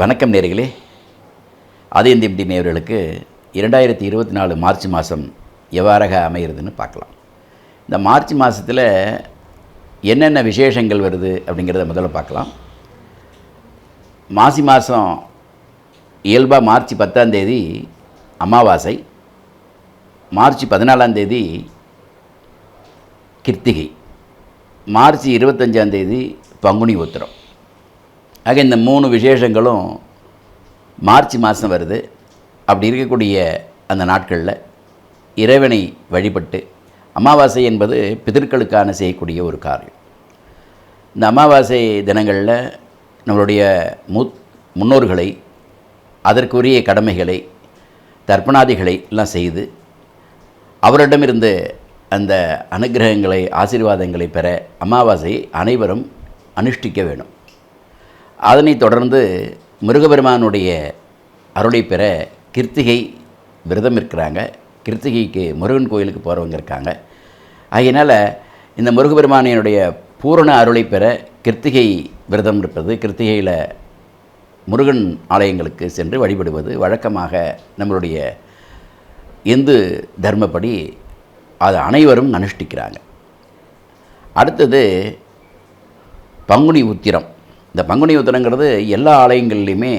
வணக்கம் நேர்களே. ஆதியந்தியம்பி நேயர்களுக்கு இரண்டாயிரத்தி இருபத்தி நாலு மார்ச் மாதம் எவ்வாறாக அமைகிறதுன்னு பார்க்கலாம். இந்த மார்ச் மாதத்தில் என்னென்ன விசேஷங்கள் வருது அப்படிங்கிறத முதல்ல பார்க்கலாம். மாசி மாதம் இயல்பாக மார்ச் பத்தாம் தேதி அமாவாசை மார்ச் பதினாலாம் தேதி கிருத்திகை மார்ச் இருபத்தஞ்சாம் தேதி பங்குனி உத்திரம். ஆக இந்த மூணு விசேஷங்களும் மார்ச் மாதம் வருது. அப்படி இருக்கக்கூடிய அந்த நாட்களில் இறைவனை வழிபட்டு அமாவாசை என்பது பிதர்களுக்கான செய்யக்கூடிய ஒரு காரியம். இந்த அமாவாசை தினங்களில் நம்மளுடைய முத் முன்னோர்களை அதற்குரிய கடமைகளை தர்ப்பணாதிகளை எல்லாம் செய்து அவரிடமிருந்து அந்த அனுகிரகங்களை ஆசீர்வாதங்களை பெற அமாவாசையை அனைவரும் அனுஷ்டிக்க வேணும். அதனைத் தொடர்ந்து முருகபெருமானுடைய அருளை பெற கிருத்திகை விரதம் இருக்கிறாங்க. கிருத்திகைக்கு முருகன் கோயிலுக்கு போகிறவங்க இருக்காங்க. ஆகையினால் இந்த முருகபெருமானினுடைய பூரண அருளை பெற கிருத்திகை விரதம் இருப்பது கிருத்திகையில் முருகன் ஆலயங்களுக்கு சென்று வழிபடுவது வழக்கமாக நம்மளுடைய இந்து தர்மப்படி அது அனைவரும் அனுஷ்டிக்கிறாங்க. அடுத்தது பங்குனி உத்திரம். இந்த பங்குனி உத்திரங்கிறது எல்லா ஆலயங்கள்லையுமே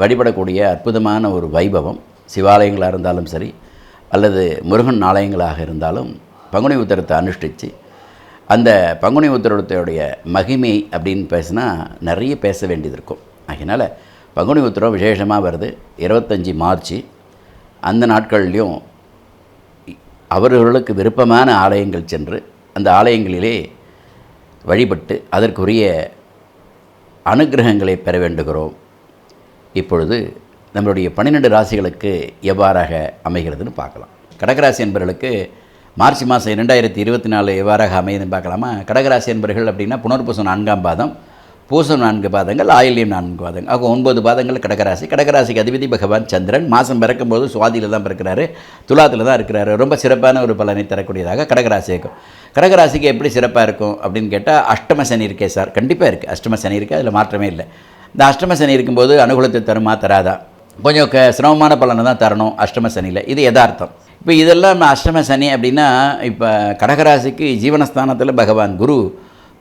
வழிபடக்கூடிய அற்புதமான ஒரு வைபவம். சிவாலயங்களாக இருந்தாலும் சரி அல்லது முருகன் ஆலயங்களாக இருந்தாலும் பங்குனி உத்திரத்தை அனுஷ்டித்து அந்த பங்குனி உத்திரத்தோடைய மகிமை அப்படின்னு பேசினா நிறைய பேச வேண்டியது இருக்கும் அதனால் பங்குனி உத்திரம் விசேஷமாக வருது. இருபத்தஞ்சி மார்ச் அந்த நாட்கள்லையும் அவர்களுக்கு விருப்பமான ஆலயங்கள் சென்று அந்த ஆலயங்களிலே வழிபட்டு அதற்குரிய அனுகிரகங்களை பெற வேண்டுகிறோம். இப்பொழுது நம்மளுடைய பன்னிரெண்டு ராசிகளுக்கு எவ்வாறாக அமைகிறதுன்னு பார்க்கலாம். கடகராசி என்பவர்களுக்கு மார்ச் மாதம் இரண்டாயிரத்தி இருபத்தி நாலு எவ்வாறாக அமையுதுன்னு பார்க்கலாமா? கடகராசி என்பர்கள் அப்படின்னா புனர்பூசம் நான்காம் பாதம் பூசம் நான்கு பாதங்கள் ஆயில்யம் நான்கு பாதங்கள். ஆக ஒன்பது பாதங்கள் கடகராசி. கடகராசிக்கு அதிபதி பகவான் சந்திரன். மாதம் பிறக்கும்போது சுவாதியில் தான் பிறக்கிறாரு. துலாத்தில் தான் இருக்கிறாரு. ரொம்ப சிறப்பான ஒரு பலனை தரக்கூடியதாக கடகராசி இருக்கும். கடகராசிக்கு எப்படி சிறப்பாக இருக்கும் அப்படின்னு கேட்டால் அஷ்டம சனி இருக்கே சார். கண்டிப்பாக இருக்குது அஷ்டம சனி இருக்குது அதில் மாற்றமே இல்லை. இந்த அஷ்டம சனி இருக்கும்போது அனுகூலத்தை தருமா? தராதா? கொஞ்சம் க சிரமமான பலனை தான் தரணும் அஷ்டம சனியில். இது யதார்த்தம். இப்போ இதெல்லாம் அஷ்டம சனி அப்படின்னா இப்போ கடகராசிக்கு ஜீவனஸ்தானத்தில் பகவான் குரு.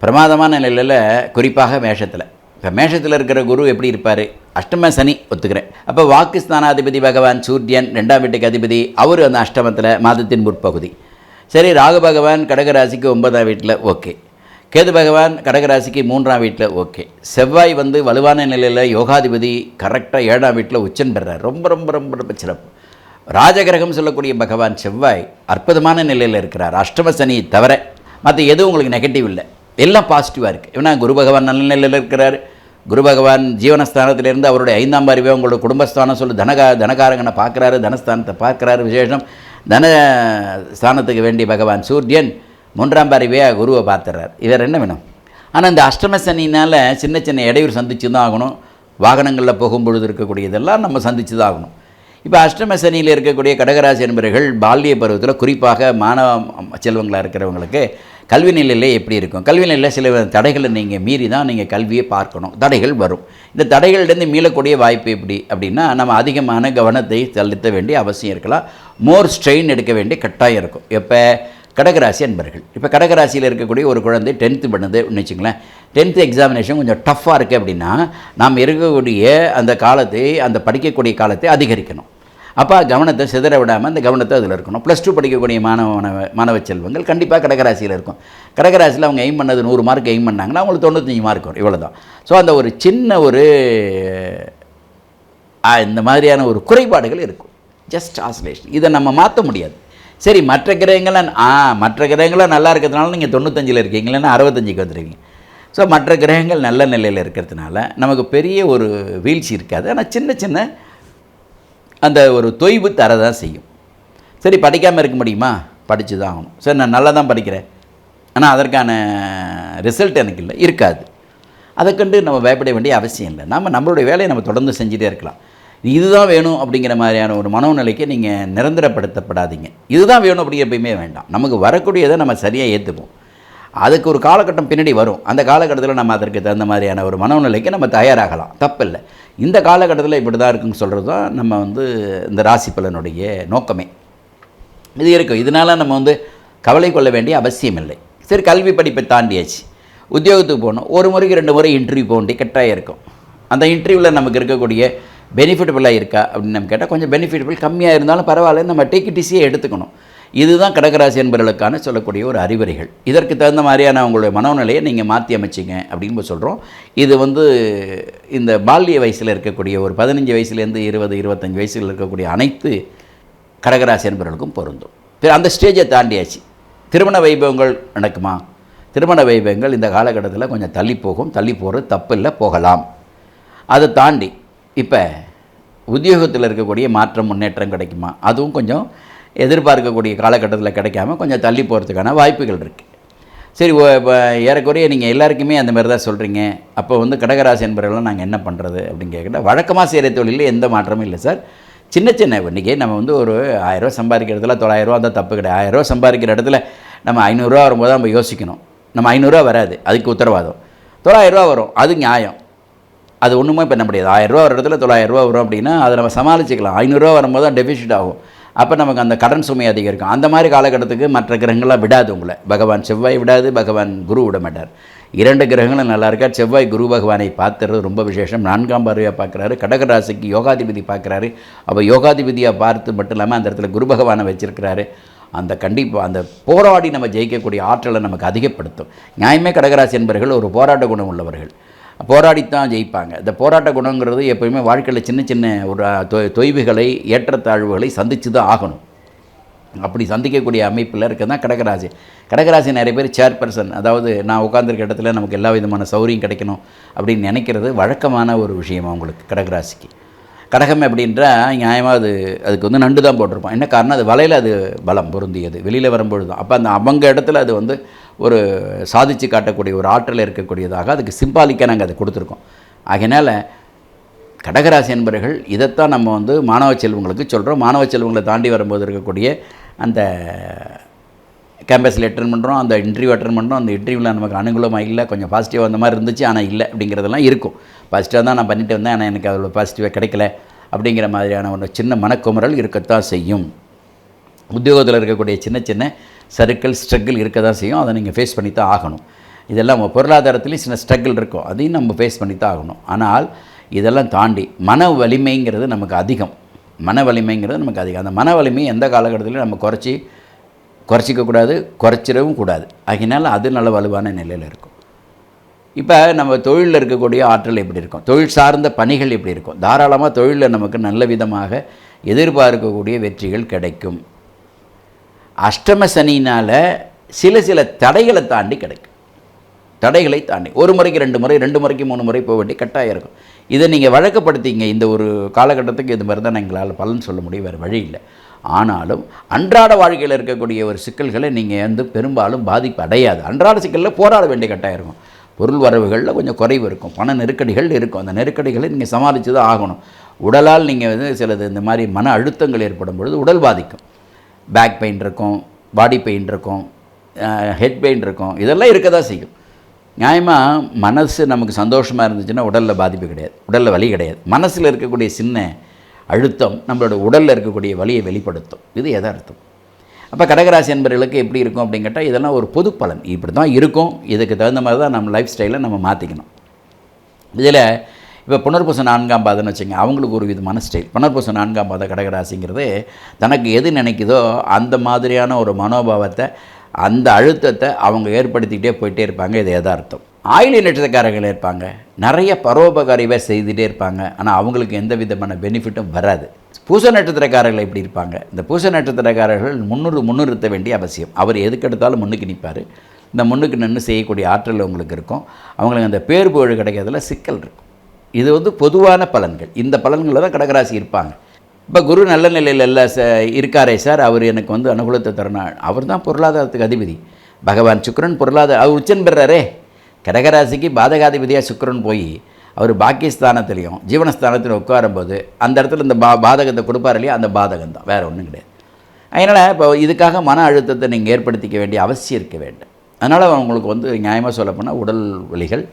பிரமாதமான நிலையில் குறிப்பாக மேஷத்தில். இப்போ மேஷத்தில் இருக்கிற குரு எப்படி இருப்பார்? அஷ்டம சனி ஒத்துக்கிறேன். அப்போ வாக்குஸ்தானாதிபதி பகவான் சூரியன் ரெண்டாம் வீட்டுக்கு அதிபதி அவர் அந்த அஷ்டமத்தில் மாதத்தின் முற்பகுதி. சரி ராகு பகவான் கடகராசிக்கு ஒன்பதாம் வீட்டில் ஓகே. கேது பகவான் கடகராசிக்கு மூன்றாம் வீட்டில் ஓகே. செவ்வாய் வந்து வலுவான நிலையில் யோகாதிபதி கரெக்டாக ஏழாம் வீட்டில் உச்சன் பெறார். ரொம்ப ரொம்ப ரொம்ப ரொம்ப சிறப்பு. ராஜகிரகம் சொல்லக்கூடிய பகவான் செவ்வாய் அற்புதமான நிலையில் இருக்கிறார். அஷ்டம சனி தவிர மற்ற எதுவும் உங்களுக்கு நெகட்டிவ் இல்லை. எல்லாம் பாசிட்டிவாக இருக்குது ஏன்னா குரு பகவான் நல்ல நிலையில் இருக்கிறார். குரு பகவான் ஜீவனஸ்தானத்திலிருந்து அவருடைய ஐந்தாம் அறிவை உங்களோட குடும்பஸ்தானம் சொல்லி தனகா தனகாரங்கனை பார்க்குறாரு தனஸ்தானத்தை பார்க்குறாரு விசேஷம். தன ஸ்தானத்துக்கு வேண்டிய பகவான் சூரியன் மூன்றாம் அறிவையாக குருவை பார்த்துறார் இவர் என்ன வேணும்? ஆனால் இந்த அஷ்டம சனினால் சின்ன சின்ன இடையூறு சந்திச்சு தான் ஆகணும். வாகனங்களில் போகும்பொழுது இருக்கக்கூடியதெல்லாம் நம்ம சந்திச்சு தான் ஆகணும். இப்போ அஷ்டம சனியில் இருக்கக்கூடிய கடகராசி என்பவர்கள் பால்ய பருவத்தில் குறிப்பாக மாணவ செல்வங்களாக இருக்கிறவங்களுக்கு கல்வி நிலையிலே எப்படி இருக்கும்? கல்வி நிலையில் சில தடைகளை நீங்கள் மீறி தான் நீங்கள் கல்வியை பார்க்கணும். தடைகள் வரும். இந்த தடைகள்லேருந்து மீளக்கூடிய வாய்ப்பு எப்படி? அப்படின்னா நம்ம அதிகமான கவனத்தை செலுத்த வேண்டிய அவசியம் இருக்கலாம். மோர் ஸ்ட்ரெயின் எடுக்க வேண்டிய கட்டாயம் இருக்கும். எப்போ? கடகராசி அன்பர்கள். இப்போ கடகராசியில் இருக்கக்கூடிய ஒரு குழந்தை டென்த்து பண்ணுதுன்னு வச்சுங்களேன் டென்த்து எக்ஸாமினேஷன் கொஞ்சம் டஃப்பாக இருக்குது அப்படின்னா நாம் இருக்கக்கூடிய அந்த காலத்தை அந்த படிக்கக்கூடிய காலத்தை அதிகரிக்கணும். அப்போ கவனத்தை சிதற விடாமல் அந்த கவனத்தை அதில் இருக்கணும். ப்ளஸ் டூ படிக்கக்கூடிய மாணவ மாணவ மாணவ செல்வங்கள் கண்டிப்பாக கடகராசியில் இருக்கும். கடகராசியில் அவங்க எய்ம் பண்ணது நூறு மார்க் எய்ம் பண்ணாங்கன்னா அவங்களுக்கு தொண்ணூத்தஞ்சு மார்க் வரும். இவ்வளோ தான் ஸோ அந்த ஒரு சின்ன ஒரு இந்த மாதிரியான ஒரு குறைபாடுகள் இருக்கும். ஜஸ்ட் ஆசோலேஷன் இதை நம்ம மாற்ற முடியாது. சரி மற்ற கிரகங்கள்லாம் ஆ மற்ற கிரகங்கள்லாம் நல்லா இருக்கிறதுனால நீங்கள் தொண்ணூத்தஞ்சில் இருக்கீங்களேன்னா அறுபத்தஞ்சுக்கு வந்துருக்கீங்க ஸோ மற்ற கிரகங்கள் நல்ல நிலையில் இருக்கிறதுனால நமக்கு பெரிய ஒரு வீழ்ச்சி இருக்காது. ஆனால் சின்ன சின்ன அந்த ஒரு தொய்வு தரதான் செய்யும். சரி படிக்காமல் இருக்க முடியுமா? படித்து தான் ஆகணும். சரி நான் நல்லா தான் படிக்கிறேன். ஆனால் அதற்கான ரிசல்ட் எனக்கு இல்லை. இருக்காது. அதை கண்டு நம்ம பயப்பட வேண்டிய அவசியம் இல்லை. நம்ம நம்மளுடைய வேலையை நம்ம தொடர்ந்து செஞ்சுட்டே இருக்கலாம். இதுதான் வேணும் அப்படிங்கிற மாதிரியான ஒரு மனோநிலைக்கு நீங்கள் நிரந்தரப்படுத்தப்படாதீங்க. இதுதான் வேணும் அப்படி எப்பயுமே வேண்டாம். நமக்கு வரக்கூடியதை நம்ம சரியாக ஏற்றுப்போம் அதுக்கு ஒரு காலகட்டம் பின்னாடி வரும். அந்த காலகட்டத்தில் நம்ம அதற்கு தகுந்த மாதிரியான ஒரு மனோநிலைக்கு நம்ம தயாராகலாம். தப்பில்லை. இந்த காலகட்டத்தில் இப்படி தான் இருக்குன்னு சொல்கிறது தான் நம்ம வந்து இந்த ராசி பலனுடைய நோக்கமே. இது இருக்கும் இதனால் நம்ம வந்து கவலை கொள்ள வேண்டிய அவசியம் இல்லை. சரி கல்வி படிப்பை தாண்டியாச்சு. உத்தியோகத்துக்கு போகணும். ஒரு முறைக்கு ரெண்டு முறை இன்டர்வியூ போக வேண்டிய கட்டாயம் இருக்கும். அந்த இன்டர்வியூவில் நமக்கு இருக்கக்கூடிய பெனிஃபிட்டபுளாக இருக்கா அப்படின்னு நம்ம கேட்டால் கொஞ்சம் பெனிஃபிட்டபிள் கம்மியாக இருந்தாலும் பரவாயில்ல நம்ம டிசியே எடுத்துக்கணும். இதுதான் கடகராசி என்பவர்களுக்கான சொல்லக்கூடிய ஒரு அறிவுரைகள் இதற்கு தகுந்த மாதிரியான உங்களுடைய மனோநிலையை நீங்கள் மாற்றி அமைச்சிங்க அப்படின்னு சொல்கிறோம் இது வந்து இந்த பால்ய வயசில் இருக்கக்கூடிய ஒரு பதினஞ்சு வயசுலேருந்து இருபது இருபத்தஞ்சி வயசில் இருக்கக்கூடிய அனைத்து கடகராசி என்பவர்களுக்கும் பொருந்தும். அந்த ஸ்டேஜை தாண்டியாச்சு. திருமண வைபவங்கள் நடக்குமா? திருமண வைபவங்கள் இந்த காலகட்டத்தில் கொஞ்சம் தள்ளி போகும். தள்ளி போகிறது தப்பில்லை போகலாம். அதை தாண்டி இப்போ உத்தியோகத்தில் இருக்கக்கூடிய மாற்றம் முன்னேற்றம் கிடைக்குமா? அதுவும் கொஞ்சம் எதிர்பார்க்கக்கூடிய காலகட்டத்தில் கிடைக்காம கொஞ்சம் தள்ளி போகிறதுக்கான வாய்ப்புகள் இருக்குது சரி ஓ- இப்போ ஏறக்குறைய நீங்கள் எல்லாருக்குமே அந்த மாதிரி தான் சொல்கிறீங்க அப்போ வந்து கடகராசி என்பவர்கள்லாம் நாங்கள் என்ன பண்ணுறது அப்படின்னு கேட்குறேன் வழக்கமாக செய்கிற தொழிலில் எந்த மாற்றமும் இல்லை சார். சின்ன சின்ன இன்றைக்கி நம்ம வந்து ஒரு ஆயிரரூவா சம்பாதிக்கிறதுல தொள்ளாயிரரூவா தான் தப்பு கிடையாது. ஆயிரரூவா சம்பாதிக்கிற இடத்துல நம்ம ஐநூறுரூவா வரும்போது நம்ம யோசிக்கணும். நம்ம ஐநூறுரூவா வராது. அதுக்கு உத்தரவாதம். தொள்ளாயிரரூவா வரும். அது நியாயம். அது ஒன்றுமே பண்ண முடியாது. ஆயிரரூவா ஒரு இடத்துல தொள்ளாயிரரூவா வரும் அப்படின்னா அதை நம்ம சமாளிச்சிக்கலாம். ஐநூறுரூவா வரும்போது தான் டெபிசிட் ஆகும். அப்போ நமக்கு அந்த கடன் சுமை அதிகரிக்கும். அந்த மாதிரி காலகட்டத்துக்கு மற்ற கிரகங்களாக விடாது உங்களை. பகவான் செவ்வாய் விடாது பகவான் குரு விட மாட்டார். இரண்டு கிரகங்களும் நல்லா இருக்கா? செவ்வாய் குரு பகவானை பார்த்துறது ரொம்ப விசேஷம். நான்காம் பார்வையாக பார்க்குறாரு. கடகராசிக்கு யோகாதிபதி பார்க்குறாரு. அப்போ யோகாதிபதியாக பார்த்து மட்டும் இல்லாமல் அந்த இடத்துல குரு பகவானை வச்சிருக்கிறாரு. அந்த கண்டிப்பாக அந்த போராடி நம்ம ஜெயிக்கக்கூடிய ஆற்றலை நமக்கு அதிகப்படுத்தும். நியாயமே கடகராசி என்பவர்கள் ஒரு போராட்ட குணம் உள்ளவர்கள். போராடித்தான் ஜெயிப்பாங்க. இந்த போராட்ட குணங்கிறது எப்பயுமே வாழ்க்கையில் சின்ன சின்ன ஒரு தொ தொய்வுகளை ஏற்றத்தாழ்வுகளை சந்தித்து தான் ஆகணும். அப்படி சந்திக்கக்கூடிய அமைப்பில் இருக்க தான் கடகராசி. கடகராசி நிறைய பேர் சேர்பர்சன் அதாவது நான் உட்காந்துருக்க இடத்துல நமக்கு எல்லா விதமான சௌரியம் கிடைக்கணும் அப்படின்னு நினைக்கிறது வழக்கமான ஒரு விஷயம் அவங்களுக்கு கடகராசிக்கு. கடகம் அப்படின்றா நியாயமாக அது அதுக்கு வந்து நண்டு தான் போட்டிருப்போம் என்ன காரணம்? அது வலையில் அது பலம் பொருந்தியது. வெளியில் வரும்பொழுது தான் அப்போ அந்த அவங்க இடத்துல அது வந்து ஒரு சாதிச்சு காட்டக்கூடிய ஒரு ஆற்றல் இருக்கக்கூடியதாக அதுக்கு சிம்பாலிக்காக நாங்கள் அதை கொடுத்துருக்கோம். ஆகையினால் கடகராசி என்பவர்கள் இதைத்தான் நம்ம வந்து மாணவ செல்வங்களுக்கு சொல்கிறோம் மாணவ செல்வங்களை தாண்டி வரும்போது இருக்கக்கூடிய அந்த கேம்பஸில் அட்டன் பண்ணுறோம் அந்த இன்டர்வியூ அட்டன் பண்ணுறோம் அந்த இன்டர்வியூவில் நமக்கு அனுகூலமாக இல்லை கொஞ்சம் பாசிட்டிவாக அந்த மாதிரி இருந்துச்சு ஆனால் இல்லை அப்படிங்கிறதெல்லாம் இருக்கும். பாசிட்டிவாக தான் நான் பண்ணிட்டு வந்தேன் ஆனால் எனக்கு அதில் பாசிட்டிவாக கிடைக்கல அப்படிங்கிற மாதிரியான ஒரு சின்ன மனக்குமரல் இருக்கத்தான் செய்யும். உத்தியோகத்தில் இருக்கக்கூடிய சின்ன சின்ன சருக்கள் ஸ்ட்ரகிள் இருக்க தான் செய்யும். அதை நீங்கள் ஃபேஸ் பண்ணி தான் ஆகணும். இதெல்லாம் நம்ம பொருளாதாரத்துலேயும் சின்ன ஸ்ட்ரகிள் இருக்கும் அதையும் நம்ம ஃபேஸ் பண்ணி தான் ஆகணும். ஆனால் இதெல்லாம் தாண்டி மன வலிமைங்கிறது நமக்கு அதிகம். மன வலிமைங்கிறது நமக்கு அதிகம். அந்த மன வலிமை எந்த காலகட்டத்திலையும் நம்ம குறைச்சி குறைச்சிக்கக்கூடாது குறைச்சிடவும் கூடாது. ஆகினால அது நல்ல வலுவான நிலையில் இருக்கும். இப்போ நம்ம தொழிலில் இருக்கக்கூடிய ஆற்றல் எப்படி இருக்கும்? தொழில் சார்ந்த பணிகள் எப்படி இருக்கும்? தாராளமாக தொழிலில் நமக்கு நல்ல விதமாக எதிர்பார்க்கக்கூடிய வெற்றிகள் கிடைக்கும். அஷ்டம சனினால் சில சில தடைகளை தாண்டி கிடைக்கும் தடைகளை தாண்டி. ஒரு முறைக்கு ரெண்டு முறை ரெண்டு முறைக்கு மூணு முறை போக வேண்டிய கட்டாயம் இருக்கும். இதை நீங்கள் வழக்கப்படுத்திங்க. இந்த ஒரு காலகட்டத்துக்கு இது மாதிரி தான் எங்களால் பலன் சொல்ல முடியும். வேறு வழி இல்லை. ஆனாலும் அன்றாட வாழ்க்கையில் இருக்கக்கூடிய ஒரு சிக்கல்களை நீங்கள் வந்து பெரும்பாலும் பாதிப்பு அடையாது. அன்றாட சிக்கலில் போராட வேண்டிய கட்டாயம் இருக்கும். பொருள் வரவுகளில் கொஞ்சம் குறைவு இருக்கும். பண நெருக்கடிகள் இருக்கும். அந்த நெருக்கடிகளை நீங்கள் சமாளித்து தான் ஆகணும். உடலால் நீங்கள் வந்து சிலது இந்த மாதிரி மன அழுத்தங்கள் ஏற்படும் பொழுது உடல் பாதிக்கும். பேக் பெயின் இருக்கும் பாடி பெயின் இருக்கும் ஹெட் பெயின் இருக்கும். இதெல்லாம் இருக்க தான் செய்யும். நியாயமாக மனசு நமக்கு சந்தோஷமாக இருந்துச்சுன்னா உடலில் பாதிப்பு கிடையாது. உடலில் வலி கிடையாது. மனசில் இருக்கக்கூடிய சின்ன அழுத்தம் நம்மளோட உடலில் இருக்கக்கூடிய வலியை வெளிப்படுத்தும். இது எதார்த்தம் அப்போ கடகராசி என்பர்களுக்கு எப்படி இருக்கும் அப்படின்னு கேட்டால் இதெல்லாம் ஒரு பொது பலன். இப்படி தான் இருக்கும். இதுக்கு தகுந்த மாதிரி தான் நம்ம லைஃப் ஸ்டைலை நம்ம மாற்றிக்கணும் இதில் இப்போ புனர்பூசம் நான்காம் பாதம்னு வச்சுங்க அவங்களுக்கு ஒரு விதமான ஸ்டைல் புனர்பூசம் நான்காம் பாத கடகராசிங்கிறது தனக்கு எது நினைக்குதோ அந்த மாதிரியான ஒரு மனோபாவத்தை அந்த அழுத்தத்தை அவங்க ஏற்படுத்திக்கிட்டே போயிட்டே இருப்பாங்க இது எதார்த்தம் ஆயிலி நட்சத்திரக்காரர்கள் இருப்பாங்க நிறைய பரோபகாரிவை செய்துகிட்டே இருப்பாங்க. ஆனால் அவங்களுக்கு எந்த விதமான பெனிஃபிட்டும் வராது. பூச நட்சத்திரக்காரர்கள் இப்படி இருப்பாங்க. இந்த பூச நட்சத்திரக்காரர்கள் முன்னூறு முன்னிறுத்த வேண்டிய அவசியம். அவர் எதுக்கெடுத்தாலும் முன்னுக்கு நிற்பார். இந்த முன்னுக்கு நின்று செய்யக்கூடிய ஆற்றல் உங்களுக்கு இருக்கும். அவங்களுக்கு அந்த பேர் புகழ் கிடைக்கிறதுல சிக்கல் இருக்கும். இது வந்து பொதுவான பலன்கள். இந்த பலன்களில் தான் கடகராசி இருப்பாங்க. இப்போ குரு நல்ல நிலையில் இல்லை ச இருக்காரே சார். அவர் எனக்கு வந்து அனுகூலத்தை தரணும். அவர் தான் பொருளாதாரத்துக்கு அதிபதி. பகவான் சுக்கரன் பொருளாதார அவர் உச்சன் பெறாரே. கடகராசிக்கு பாதகாதிபதியாக சுக்கரன் போய் அவர் பாக்கியஸ்தானத்துலேயும் ஜீவனஸ்தானத்தில் உட்காரும்போது அந்த இடத்துல இந்த பா பாதகத்தை கொடுப்பார் இல்லையா? அந்த பாதகம் தான். வேறு ஒன்றும் கிடையாது. அதனால் இப்போ இதுக்காக மன அழுத்தத்தை நீங்கள் ஏற்படுத்திக்க வேண்டிய அவசியம் இருக்க வேண்டும். அதனால் அவங்களுக்கு வந்து நியாயமாக சொல்லப்போனால் உடல் வலிகள்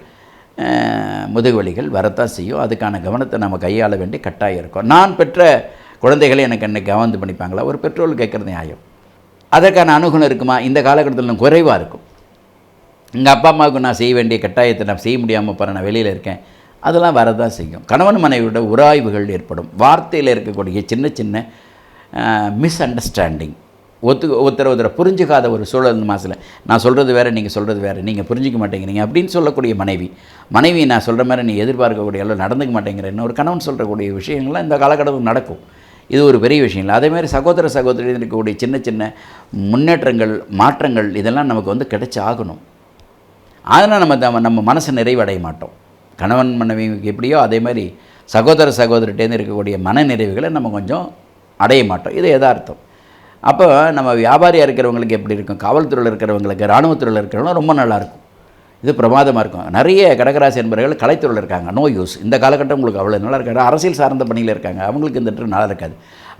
முதுகு வலிகள் வரத்தான் செய்யும். அதுக்கான கவனத்தை நம்ம கையாள வேண்டிய கட்டாயம் இருக்கும். நான் பெற்ற குழந்தைகளை எனக்கு என்ன கவனம் பண்ணிப்பாங்களா? ஒரு பெற்றோர் கேட்குறது நியாயம். அதற்கான அணுகுணம் இருக்குமா? இந்த காலகட்டத்தில் குறைவாக இருக்கும். எங்கள் அப்பா அம்மாவுக்கு நான் செய்ய வேண்டிய கட்டாயத்தை நான் செய்ய முடியாமல் போகிறேன் நான் வெளியில் இருக்கேன். அதெல்லாம் வரதான் செய்யும். கணவன் மனைவியோட உராய்வுகள் ஏற்படும். வார்த்தையில் இருக்கக்கூடிய சின்ன சின்ன மிஸ் அண்டர்ஸ்டாண்டிங் ஒத்து ஒருத்தர் ஒருத்தரை புரிஞ்சுக்காத ஒரு சூழல் இந்த மாதத்தில் நான் சொல்கிறது வேறு நீங்கள் சொல்கிறது வேறு நீங்கள் புரிஞ்சிக்க மாட்டேங்கிறீங்க அப்படின்னு சொல்லக்கூடிய மனைவி. மனைவி நான் சொல்கிற மாதிரி நீ எதிர்பார்க்கக்கூடிய அளவு நடந்துக்க மாட்டேங்கிறேன்னு ஒரு கணவன் சொல்கிறக்கூடிய விஷயங்கள்லாம் இந்த காலகட்டத்தில் நடக்கும். இது ஒரு பெரிய விஷயம் இல்லை. அதேமாதிரி சகோதர சகோதரி இருக்கக்கூடிய சின்ன சின்ன முன்னேற்றங்கள் மாற்றங்கள் இதெல்லாம் நமக்கு வந்து கிடைச்சி ஆகணும். அதனால் நம்ம த- நம்ம மனசு நிறைவடைய மாட்டோம். கணவன் மனைவிக்கு எப்படியோ அதே மாதிரி சகோதர சகோதரிட்டேருந்து இருக்கக்கூடிய மன நிறைவுகளை நம்ம கொஞ்சம் அடைய மாட்டோம். இது எதார்த்தம் அப்போ நம்ம வியாபாரியாக இருக்கிறவங்களுக்கு எப்படி இருக்கும்? காவல்துறையில் இருக்கிறவங்களுக்கு இராணுவத்துறையில் இருக்கிறவங்களும் ரொம்ப நல்லாயிருக்கும். இது பிரமாதமாக இருக்கும். நிறைய கடகராசி என்பவர்கள் கலைத்துறையில் இருக்காங்க. நோ யூஸ் இந்த காலகட்டம் உங்களுக்கு அவ்வளோ நல்லா இருக்காது. அரசியல் சார்ந்த பணியில் இருக்காங்க. அவங்களுக்கு இந்த trip நல்லா இருக்காது.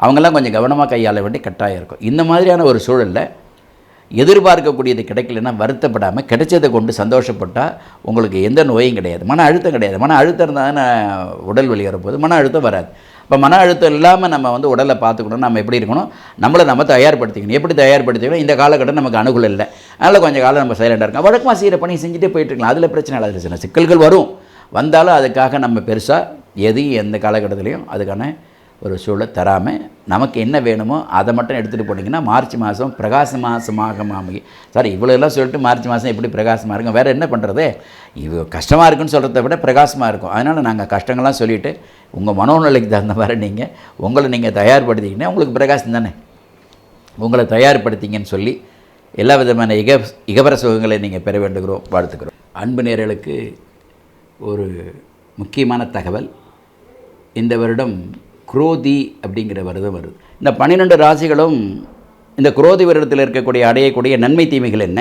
அவங்கெல்லாம் கொஞ்சம் கவனமாக கையாள வேண்டிய கட்டாயம் இருக்கும். இந்த மாதிரியான ஒரு சூழலில் எதிர்பார்க்கக்கூடியது கிடைக்கலன்னா வருத்தப்படாமல் கிடைச்சதை கொண்டு சந்தோஷப்பட்டால் உங்களுக்கு எந்த நோயும் கிடையாது. மன அழுத்தம் கிடையாது. மன அழுத்தம் இருந்தால் தானே உடல் வலி வரப்போகுது. மன அழுத்தம் வராது. இப்போ மன அழுத்தம் இல்லாமல் நம்ம வந்து உடலை பார்த்துக்கணும் நம்ம எப்படி இருக்கணும்? நம்மளை நம்ம தயார்படுத்திக்கணும். எப்படி தயார்படுத்திக்கணும் இந்த காலகட்டம் நமக்கு அனுகூலம் இல்லை. அதனால் கொஞ்சம் காலம் நம்ம சைலண்டாக இருக்கோம் வழக்கமாக செய்கிற பணி செஞ்சுட்டே போயிட்டுருக்கலாம் அதில் பிரச்சனை இல்லை. அதில் சின்ன சிக்கல்கள் வரும். வந்தாலும் அதுக்காக நம்ம பெருசாக எதையும் எந்த காலகட்டத்துலேயும் அதுக்கான ஒரு சூழல் தராமல் நமக்கு என்ன வேணுமோ அதை மட்டும் எடுத்துகிட்டு போனீங்கன்னா மார்ச் மாதம் பிரகாச மாதமாக அமையும் சாரி இவ்வளோலாம் சொல்லிட்டு மார்ச் மாதம் எப்படி பிரகாசமாக இருக்கும்? வேறு என்ன பண்ணுறது இது கஷ்டமாக இருக்குன்னு சொல்கிறத விட பிரகாசமாக இருக்கும். அதனால் நாங்கள் கஷ்டங்கள்லாம் சொல்லிவிட்டு உங்கள் மனோநிலைக்கு தகுந்த மாதிரி நீங்கள் உங்களை நீங்கள் தயார்படுத்திங்கன்னா உங்களுக்கு பிரகாசம் தானே? உங்களை தயார்படுத்திங்கன்னு சொல்லி எல்லா விதமான இக இகபர சுகங்களை நீங்கள் பெற வேண்டுகிறோம் வாழ்த்துக்கிறோம். அன்பு நேர்களுக்கு ஒரு முக்கியமான தகவல். இந்த வருடம் குரோதி அப்படிங்கிற விரதம் வருது. இந்த பன்னிரெண்டு ராசிகளும் இந்த குரோதி வருடத்தில் இருக்கக்கூடிய அடையக்கூடிய நன்மை தீமைகள் என்ன?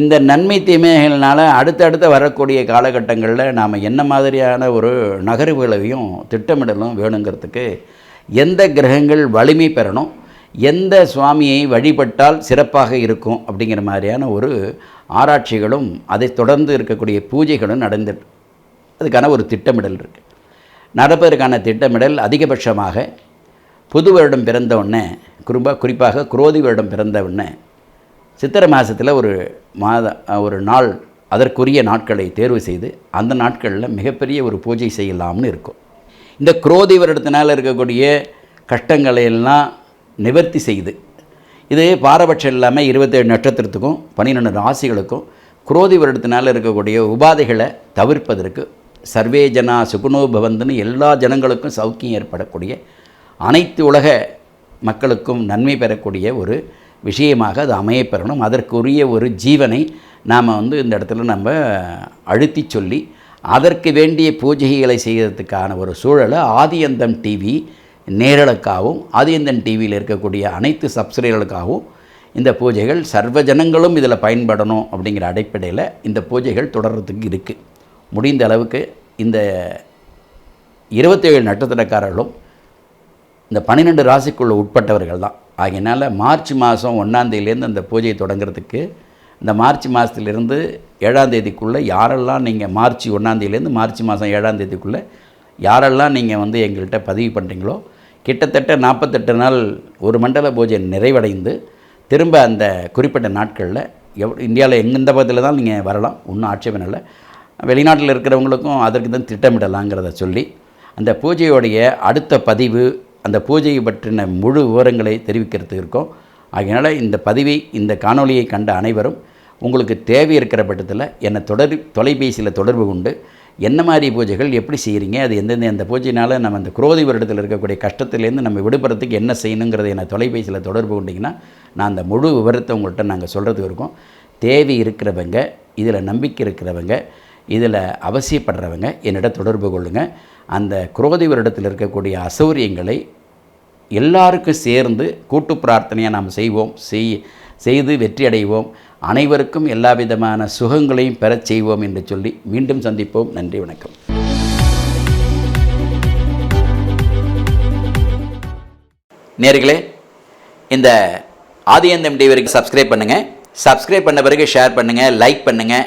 இந்த நன்மை தீமைகள்னால் அடுத்தடுத்து வரக்கூடிய காலகட்டங்களில் நாம் என்ன மாதிரியான ஒரு நகர்வுகளையும் திட்டமிடலும் வேணுங்கிறதுக்கு எந்த கிரகங்கள் வலிமை பெறணும்? எந்த சுவாமியை வழிபட்டால் சிறப்பாக இருக்கும்? அப்படிங்கிற மாதிரியான ஒரு ஆராய்ச்சிகளும் அதை தொடர்ந்து இருக்கக்கூடிய பூஜைகளும் நடந்து அதுக்கான ஒரு திட்டமிடல் இருக்குது நடப்பதற்கான திட்டமிடல் அதிகபட்சமாக புது வருடம் பிறந்த உடனே குறிப்பாக குறிப்பாக குரோதி வருடம் பிறந்த உடனே சித்திரை மாதத்தில் ஒரு மாத ஒரு நாள் அதற்குரிய நாட்களை தேர்வு செய்து அந்த நாட்களில் மிகப்பெரிய ஒரு பூஜை செய்யலாம்னு இருக்கும். இந்த குரோதி வருடத்தினால் இருக்கக்கூடிய கஷ்டங்களை எல்லாம் நிவர்த்தி செய்து இது பாரபட்சம் இல்லாமல் இருபத்தேழு நட்சத்திரத்துக்கும் பன்னிரெண்டு ராசிகளுக்கும் குரோதி வருடத்தினால் இருக்கக்கூடிய உபாதைகளை தவிர்ப்பதற்கு சர்வே ஜனா சுகுணோ பவந்துன்னு எல்லா ஜனங்களுக்கும் சௌக்கியம் ஏற்படக்கூடிய அனைத்து உலக மக்களுக்கும் நன்மை பெறக்கூடிய ஒரு விஷயமாக அது அமையப்பெறணும் அதற்குரிய ஒரு ஜீவனை நாம் வந்து இந்த இடத்துல நம்ம அழுத்தி சொல்லி அதற்கு வேண்டிய பூஜைகளை செய்கிறதுக்கான ஒரு சூழலை ஆதியந்தம் டிவி நேரலுக்காகவும் ஆதியந்தன் டிவியில் இருக்கக்கூடிய அனைத்து சப்ஸ்கிரைபர்களுக்காகவும் இந்த பூஜைகள் சர்வ ஜனங்களும் இதில் பயன்படணும் அப்படிங்கிற அடிப்படையில் இந்த பூஜைகள் தொடர்கிறதுக்கு இருக்குது முடிந்த அளவுக்கு இந்த இருபத்தேழு நட்சத்திரக்காரர்களும் இந்த பன்னிரெண்டு ராசிக்குள்ள உட்பட்டவர்கள் தான் ஆகையினால் மார்ச் மாதம் ஒன்றாந்தேதியிலேருந்து அந்த பூஜையை தொடங்குறதுக்கு இந்த மார்ச் மாதத்துலேருந்து ஏழாம் தேதிக்குள்ளே யாரெல்லாம் நீங்கள் மார்ச் ஒன்றாந்தேதியிலேருந்து மார்ச் மாதம் ஏழாம் தேதிக்குள்ளே யாரெல்லாம் நீங்கள் வந்து எங்கள்கிட்ட பதிவு பண்ணுறீங்களோ கிட்டத்தட்ட நாற்பத்தெட்டு நாள் ஒரு மண்டல பூஜை நிறைவடைந்து திரும்ப அந்த குறிப்பிட்ட நாட்களில் எவ் இந்தியாவில் எந்த பக்கத்தில் தான் நீங்கள் வரலாம். ஒன்றும் ஆட்சேபம் இல்லை. வெளிநாட்டில் இருக்கிறவங்களுக்கும் அதற்கு தான் திட்டமிடலாங்கிறத சொல்லி அந்த பூஜையோடைய அடுத்த பதிவு அந்த பூஜையை பற்றின முழு விவரங்களை தெரிவிக்கிறதுக்கு இருக்கோம். ஆகையினால் இந்த பதிவை இந்த காணொளியை கண்ட அனைவரும் உங்களுக்கு தேவை இருக்கிற பட்சத்தில் என்னை தொடர் தொலைபேசியில் தொடர்பு கொண்டு என்ன மாதிரி பூஜைகள் எப்படி செய்கிறீங்க அது எந்தெந்த அந்த பூஜையினால் நம்ம அந்த குரோதி வருடத்தில் இருக்கக்கூடிய கஷ்டத்துலேருந்து நம்ம விடுபடுறதுக்கு என்ன செய்யணுங்கிறத என்னை தொலைபேசியில் தொடர்பு கொண்டிங்கன்னா நான் அந்த முழு விவரத்தை உங்கள்கிட்ட நாங்கள் சொல்கிறதுக்கு இருக்கோம். தேவை இருக்கிறவங்க இதில் நம்பிக்கை இருக்கிறவங்க இதில் அவசியப்படுறவங்க என்னிடம் தொடர்பு கொள்ளுங்கள் அந்த குரோதி வருடத்தில் இருக்கக்கூடிய அசௌரியங்களை எல்லாருக்கும் சேர்ந்து கூட்டு பிரார்த்தனையாக நாம் செய்வோம். செய் செய்து வெற்றி அடைவோம். அனைவருக்கும் எல்லா விதமான சுகங்களையும் பெறச் செய்வோம் என்று சொல்லி மீண்டும் சந்திப்போம். நன்றி வணக்கம். நேர்களே இந்த ஆதியந்தம் டிவி வரைக்கும் சப்ஸ்கிரைப் பண்ணுங்கள் சப்ஸ்கிரைப் பண்ண பிறகு ஷேர் பண்ணுங்கள் லைக் பண்ணுங்கள்